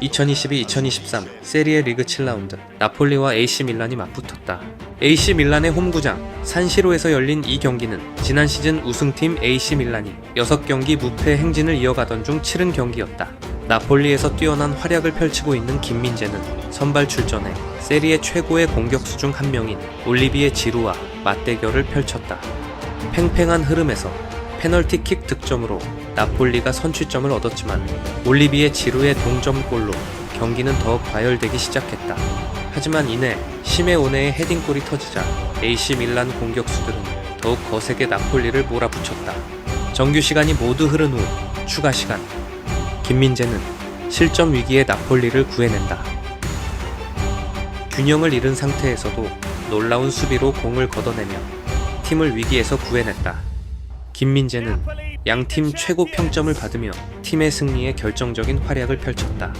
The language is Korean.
2022-2023 세리에 리그 7라운드 나폴리와 AC 밀란이 맞붙었다. AC 밀란의 홈구장 산시로에서 열린 이 경기는 지난 시즌 우승팀 AC 밀란이 6경기 무패 행진을 이어가던 중 치른 경기였다. 나폴리에서 뛰어난 활약을 펼치고 있는 김민재는 선발 출전해 세리에 최고의 공격수 중 한 명인 올리비에 지루와 맞대결을 펼쳤다. 팽팽한 흐름에서 페널티킥 득점으로 나폴리가 선취점을 얻었지만 올리비에 지루의 동점골로 경기는 더욱 과열되기 시작했다. 하지만 이내 시메오네의 헤딩골이 터지자 AC 밀란 공격수들은 더욱 거세게 나폴리를 몰아붙였다. 정규 시간이 모두 흐른 후 추가 시간 김민재는 실점 위기에 나폴리를 구해낸다. 균형을 잃은 상태에서도 놀라운 수비로 공을 걷어내며 팀을 위기에서 구해냈다. 김민재는 양팀 최고 평점을 받으며 팀의 승리에 결정적인 활약을 펼쳤다.